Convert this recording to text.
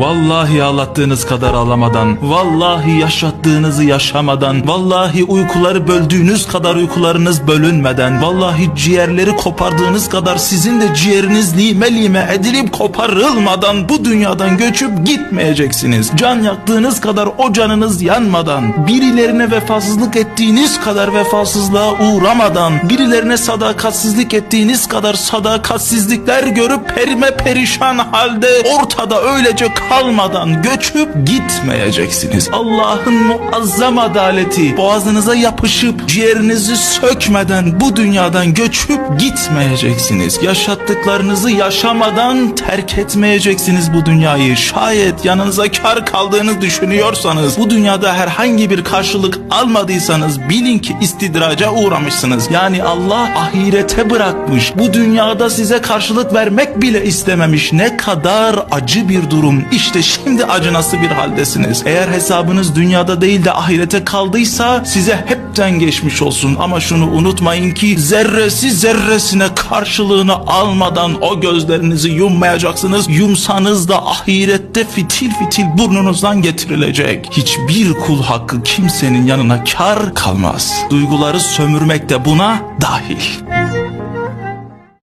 Vallahi ağlattığınız kadar ağlamadan, vallahi yaşattığınızı yaşamadan, vallahi uykuları böldüğünüz kadar uykularınız bölünmeden, vallahi ciğerleri kopardığınız kadar sizin de ciğeriniz lime lime edilip koparılmadan bu dünyadan göçüp gitmeyeceksiniz. Can yaktığınız kadar o canınız yanmadan, birilerine vefasızlık ettiğiniz kadar vefasızlığa uğramadan, birilerine sadakatsizlik ettiğiniz kadar sadakatsizlikler görüp perime perişan halde ortada öylece kalmadan göçüp gitmeyeceksiniz. Allah'ın muazzam adaleti boğazınıza yapışıp ciğerinizi sökmeden bu dünyadan göçüp gitmeyeceksiniz. Yaşattıklarınızı yaşamadan terk etmeyeceksiniz bu dünyayı. Şayet yanınıza kar kaldığını düşünüyorsanız bu dünyada herhangi bir karşılık almadıysanız bilin ki istidraca uğramışsınız. Yani Allah ahirete bırakmış. Bu dünyada size karşılık vermek bile istememiş. Ne kadar acı bir durum. İşte şimdi acınası bir haldesiniz. Eğer hesabınız dünyada değil de ahirete kaldıysa size hepten geçmiş olsun. Ama şunu unutmayın ki zerresi zerresine karşılığını almadan o gözlerinizi yummayacaksınız. Yumsanız da ahirette fitil fitil burnunuzdan getirilecek. Hiçbir kul hakkı kimsenin yanına kar kalmaz. Duyguları sömürmek de buna dahil.